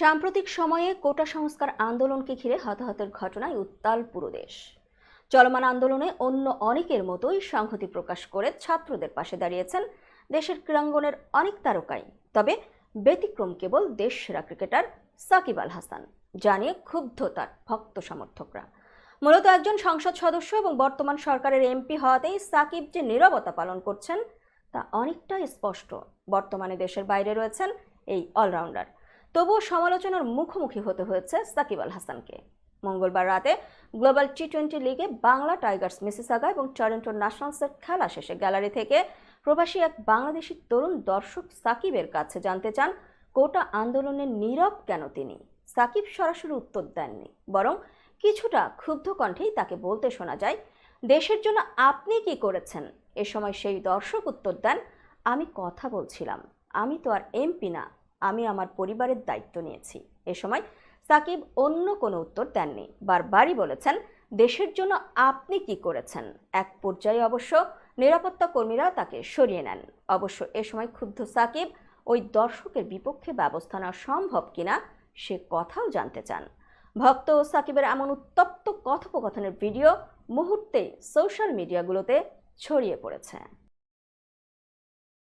সাম্প্রতিক সময়ে কোটা সংস্কার আন্দোলনকে ঘিরে হতাহতের ঘটনায় উত্তাল পুরো দেশ। চলমান আন্দোলনে অন্য অনেকের মতোই সংহতি প্রকাশ করে ছাত্রদের পাশে দাঁড়িয়েছেন দেশের ক্রীড়াঙ্গনের অনেক তারকাই। তবে ব্যতিক্রম কেবল দেশ সেরা ক্রিকেটার সাকিব আল হাসান জানিয়ে ক্ষুব্ধ তার ভক্ত সমর্থকরা। মূলত একজন সংসদ সদস্য এবং বর্তমান সরকারের এমপি হওয়াতেই সাকিব যে নীরবতা পালন করছেন, তা অনেকটাই স্পষ্ট। বর্তমানে দেশের বাইরে রয়েছেন এই অলরাউন্ডার। তবুও সমালোচনার মুখোমুখি হতে হয়েছে সাকিব আল হাসানকে। মঙ্গলবার রাতে গ্লোবাল টি টোয়েন্টি লিগে বাংলা টাইগার্স, মিসিসাগা এবং টরন্টো ন্যাশনালসের খেলা শেষে গ্যালারি থেকে প্রবাসী এক বাংলাদেশি তরুণ দর্শক সাকিবের কাছে জানতে চান, কোটা আন্দোলনে নীরব কেন তিনি? সাকিব সরাসরি উত্তর দেননি, বরং কিছুটা ক্ষুব্ধ কণ্ঠেই তাকে বলতে শোনা যায়, দেশের জন্য আপনি কি করেছেন? এ সময় সেই দর্শক উত্তর দেন, আমি কথা বলছিলাম, আমি তো আর এমপি না। আমি আমার পরিবারের দায়িত্ব নিয়েছি। এ সময় সাকিব অন্য কোনো উত্তর দেননি। বারবারই বলেছেন, দেশের জন্য আপনি কি করেছেন? এক পর্যায়ে অবশ্য নিরাপত্তা কর্মীরা তাকে সরিয়ে নেন। অবশ্য এ সময় ক্ষুব্ধ সাকিব ওই দর্শকের বিপক্ষে ব্যবস্থা নেওয়া সম্ভব কিনা সে কথাও জানতে চান। ভক্ত ও সাকিবের এমন উত্তপ্ত কথোপকথনের ভিডিও মুহূর্তে সোশ্যাল মিডিয়াগুলোতে ছড়িয়ে পড়েছে।